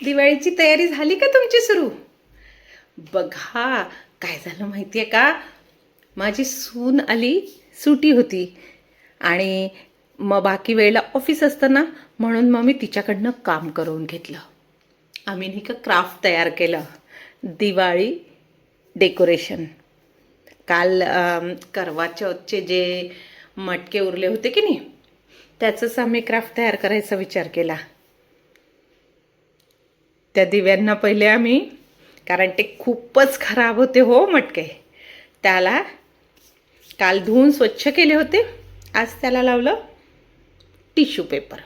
दिवाळीची तयारी झाली का तुमची सुरू? बघा काय झालं माहिती आहे का? माझी सून आली सुटी होती. आणि मग बाकी वेळेला ऑफिस असतं ना म्हणून मग मी तिच्याकडनं काम करून घेतलं. आम्ही नाही का क्राफ्ट तयार केलं. दिवाळी डेकोरेशन. काल करवा चौथचे जे मटके उरले होते की नाही त्याचंच आम्ही क्राफ्ट तयार करायचा विचार केला. त्या दिव्यांना पहिले आम्ही कारण ते खूपच खराब होते हो मटके. त्याला काल धुवून स्वच्छ केले होते. आज त्याला लावलं टिश्यू पेपर.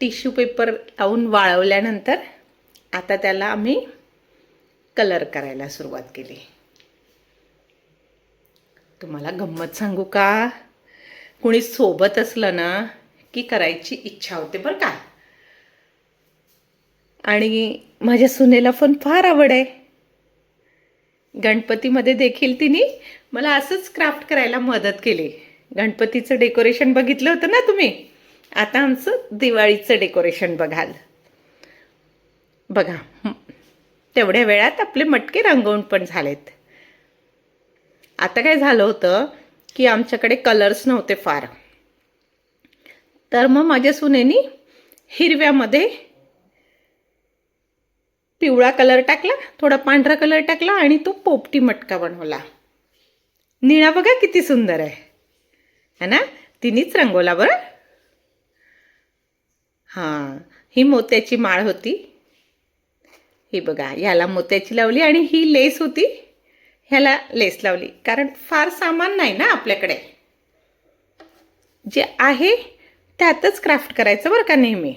टिश्यू पेपर लावून वाळवल्यानंतर आता त्याला आम्ही कलर करायला सुरुवात केली. तुम्हाला गंमत सांगू का? कुणी सोबत असलं ना की करायची इच्छा होते बरं का. आणि माझ्या सुनेला पण फार आवड आहे. गणपतीमध्ये देखील तिने मला असंच क्राफ्ट करायला मदत केली. गणपतीचं डेकोरेशन बघितलं होतं ना तुम्ही? आता आमचं दिवाळीचं डेकोरेशन बघाल. बघा तेवढ्या वेळात आपले मटके रंगवून पण झालेत. आता काय झालं होतं की आमच्याकडे कलर्स नव्हते फार. तर मग माझ्या सुनेनी हिरव्यामध्ये पिवळा कलर टाकला थोडा पांढरा कलर टाकला आणि तो पोपटी मटका बनवला. निळा बघा किती सुंदर आहे. है ना? तिनेच रंगवला बरं. हां ही मोत्याची माळ होती. ही बघा ह्याला मोत्याची लावली आणि ही लेस होती. ह्याला लेस लावली. कारण फार सामान नाही ना आपल्याकडे. जे आहे त्यातच क्राफ्ट करायचं बरं का नेहमी?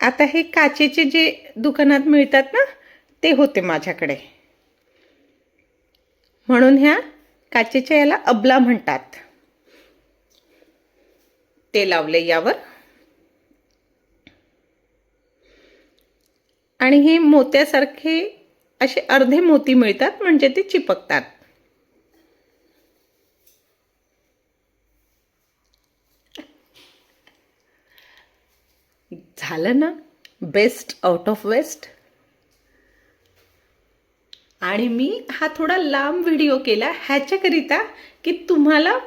आता हे काचेचे जे दुकानात मिळतात ना ते होते माझ्याकडे. म्हणून ह्या काचेच्या याला अबला म्हणतात. ते लावले यावर. आणि हे मोत्यासारखे असे अर्धे मोती मिळतात म्हणजे ते चिपकतात. झालं ना? बेस्ट आउट ऑफ वेस्ट आणि मी हा थोडा लांब व्हिडिओ केला ह्याच्याकरिता की तुम्हाला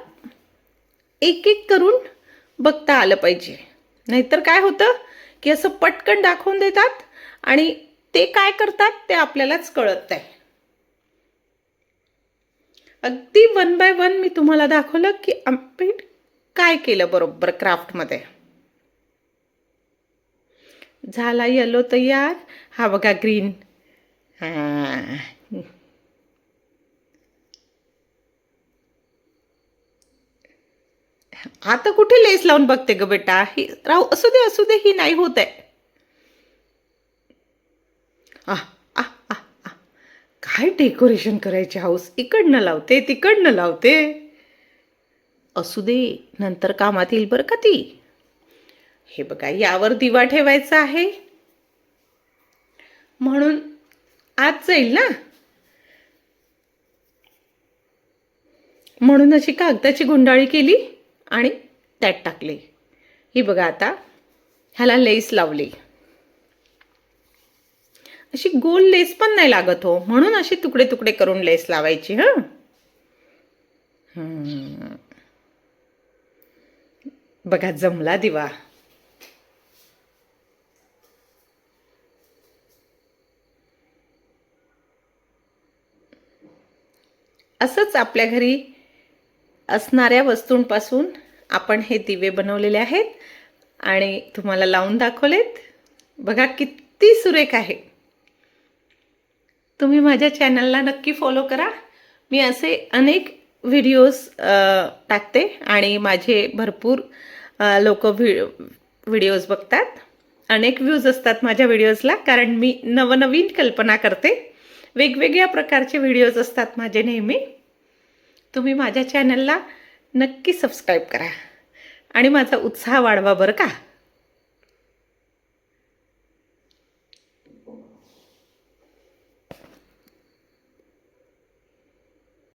एक एक करून बघता आलं पाहिजे. नाहीतर काय होतं की असं पटकन दाखवून देतात आणि ते काय करतात ते आपल्यालाच कळत नाही अगदी वन बाय वन मी तुम्हाला दाखवलं की आपण काय केलं बरोबर क्राफ्टमध्ये झाला येलो तयार. हा बघा ग्रीन हां. आता कुठे लेस लावून बघते ग बेटा? ही राहू असू दे असू दे ही नाही होत आहे. काय डेकोरेशन करायचे हाऊस इकडनं लावते तिकडनं लावते. असू दे नंतर कामात येईल बरं का ती? हे बघा यावर दिवा ठेवायचा आहे. म्हणून आज जाईल ना? म्हणून अशी कागदाची गुंडाळी केली आणि त्यात टाकली. ही बघा आता ह्याला लेस लावली. अशी गोल लेस पण नाही लागत हो. म्हणून अशी तुकडे तुकडे करून लेस लावायची हं? बघा जमला दिवा. असंच आपल्या घरी असणाऱ्या वस्तूंपासून आपण हे दिवे बनवलेले आहेत आणि तुम्हाला लावून दाखवलेत. बघा किती सुरेख आहे. तुम्ही माझ्या चॅनलला नक्की फॉलो करा. मी असे अनेक व्हिडिओज टाकते आणि माझे भरपूर लोक व्हि व्हिडिओज बघतात. अनेक व्ह्यूज असतात माझ्या व्हिडिओजला कारण मी नवनवीन कल्पना करते. वेगवेगळ्या प्रकारचे व्हिडिओज असतात माझे नेहमी. तुम्ही माझ्या चॅनलला नक्की सबस्क्राईब करा. आणि माझा उत्साह वाढवा बरं का?